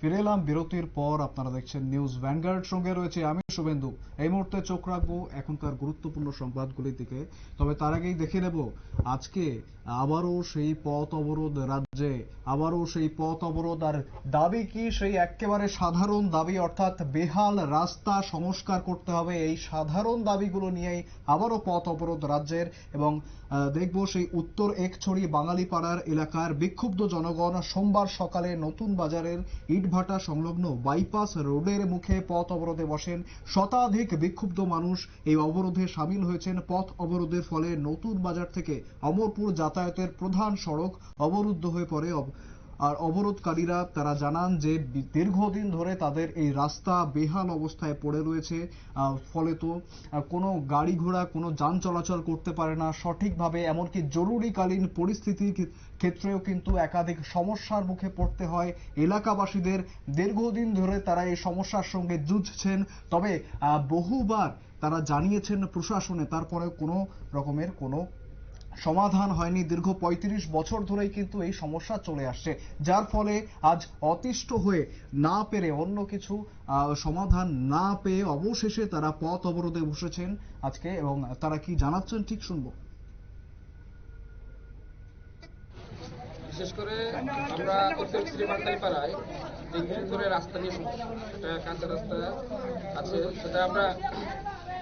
ফিরে এলাম বিরতির পর আপনারা দেখছেন নিউজ ভ্যানগার্ড সঙ্গে রয়েছে আমি শুভেন্দু। এই মুহূর্তে চোখ রাখব এখনকার গুরুত্বপূর্ণ সংবাদগুলির দিকে, তবে তার আগেই দেখে নেব আজকে আবারও সেই পথ অবরোধ রাজ্যে, আবারও সেই পথ অবরোধ, আর দাবি কি? সেই একেবারে সাধারণ দাবি, অর্থাৎ বেহাল রাস্তা সংস্কার করতে হবে এই সাধারণ দাবিগুলো নিয়েই আবারও পথ অবরোধ রাজ্যের, এবং দেখব সেই উত্তর একছড়ি বাঙালিপাড়ার এলাকার বিক্ষুব্ধ জনগণ সোমবার সকালে নতুন বাজারের ইটভাটা সংলগ্ন বাইপাস রোডের মুখে পথ অবরোধে বসেন শতাধিক বিক্ষুব্ধ মানুষ। এই অবরোধে সামিল হয়েছেন পথ অবরোধের ফলে নতুন বাজার থেকে অমরপুর যাতায়াতের প্রধান সড়ক অবরুদ্ধ হয়ে পড়ে। আর অবরোধকারীরা তারা জানান যে দীর্ঘদিন ধরে তাদের এই রাস্তা বেহাল অবস্থায় পড়ে রয়েছে। ফলে তো কোনো গাড়ি ঘোড়া, কোনো যান চলাচল করতে পারে না সঠিকভাবে, এমনকি জরুরিকালীন পরিস্থিতির ক্ষেত্রেও কিন্তু একাধিক সমস্যার মুখে পড়তে হয়। এলাকাবাসীদের দীর্ঘদিন ধরে তারা এই সমস্যার সঙ্গে যুঝছেন। তবে বহুবার তারা জানিয়েছেন প্রশাসনে তারপরে কোনো রকমের কোনো সমাধান হয়নি। দীর্ঘ ৩৫ বছর ধরেই কিন্তু এই সমস্যা চলে আসছে। যার ফলে আজ অতিষ্ঠ হয়ে না পেরে অন্য কিছু সমাধান না পেয়ে অবশেষে তারা পথ অবরোধে বসেছেন আজকে এবং তারা কি জানাচ্ছেন ঠিক শুনব। বিশেষ করে আমরা ধরে রাস্তা নিয়ে একটা কাঁচা রাস্তা আছে। সেটা আমরা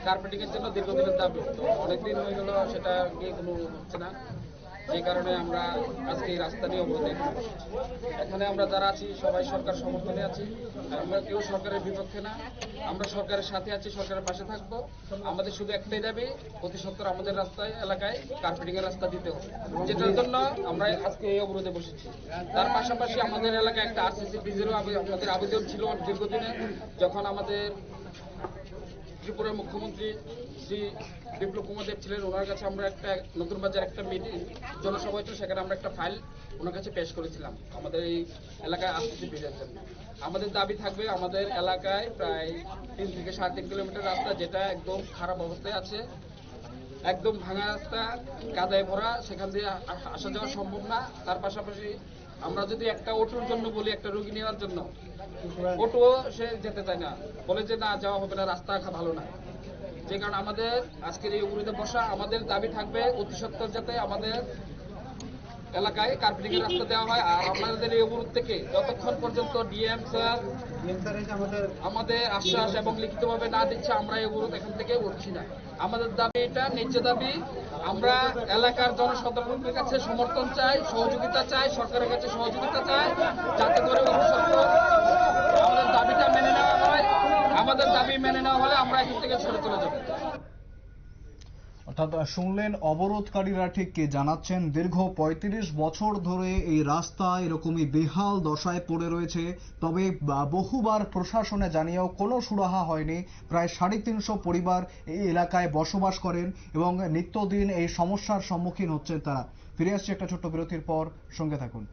কার্পেটিং এর জন্য দীর্ঘদিনের দাবি। অনেকদিন হয়ে গেল, সেটা নিয়ে কোনো হচ্ছে না। যে কারণে আমরা আজকে এই রাস্তা নিয়ে অবরোধে এখানে আমরা যারা আছি, সবাই সরকার সমর্থনে আছি। আমরা কেউ সরকারের বিপক্ষে না। আমরা সরকারের সাথে আছি, সরকারের পাশে থাকব। আমাদের শুধু একটাই দাবি, অতি সত্তর আমাদের রাস্তায়, এলাকায় কার্পেটিং এর রাস্তা দিতে হবে। যেটার জন্য আমরা আজকে এই অবরোধে বসেছি। তার পাশাপাশি আমাদের এলাকায় একটা আরসিসি ব্রিজেরও আমাদের আবেদন ছিল দীর্ঘদিনে। যখন আমাদের ত্রিপুরার মুখ্যমন্ত্রী শ্রী বিপ্লব কুমার দেব ছিলেন। ওনার কাছে আমরা একটা নতুন বাজার একটা মিটিং জনসভা হয়েছিল সেখানে আমরা একটা ফাইল ওনার কাছে পেশ করেছিলাম আমাদের এই এলাকায় আসতেছি ব্রিজের জন্য। আমাদের দাবি থাকবে আমাদের এলাকায় প্রায় তিন থেকে সাড়ে তিন কিলোমিটার রাস্তা যেটা একদম খারাপ অবস্থায় আছে। একদম ভাঙা রাস্তা, কাদায় ভরা, সেখান দিয়ে আসা যাওয়া সম্ভব না। তার পাশাপাশি আমরা যদি একটা অটোর জন্য বলি একটা রোগী নেওয়ার জন্য অটো সে যেতে চায় না। বলে যে না যাওয়া হবে না রাস্তা ভালো না। যে কারণে আমাদের আজকের এই অবরোধে বসা আমাদের দাবি থাকবে অতি সত্তর যাতে আমাদের এলাকায় কার্পেটিং এর রাস্তা দেওয়া হয়। আর আমাদের এই অবরোধ থেকে যতক্ষণ পর্যন্ত ডিএম স্যার আমাদের আশ্বাস এবং লিখিতভাবে না দিচ্ছে, আমরা এই অবরোধ এখান থেকে উঠছি না। আমাদের দাবি এটা, ন্যায্য দাবি। আমরা এলাকার জনসাধারণের কাছে সমর্থন চাই, সহযোগিতা চাই, সরকারের কাছে সহযোগিতা চাই, যাতে করে আমাদের দাবিটা মেনে নেওয়া হয়। আমাদের দাবি মেনে নেওয়া হলে আমরা এখান থেকে সরে চলে যাব। অর্থাৎ শুনলেন, অবরোধকারীরা ঠিক কি জানাচ্ছেন? দীর্ঘ ৩৫ বছর ধরে এই রাস্তা এরকমই বেহাল দশায় পড়ে রয়েছে। তবে বহুবার প্রশাসনে জানিয়েও কোনো সুরাহা হয়নি। প্রায় সাড়ে তিনশো পরিবার এই এলাকায় বসবাস করেন এবং নিত্যদিন এই সমস্যার সম্মুখীন হচ্ছেন তারা। ফিরে আসছে একটা ছোট্ট বিরতির পর। সঙ্গে থাকুন।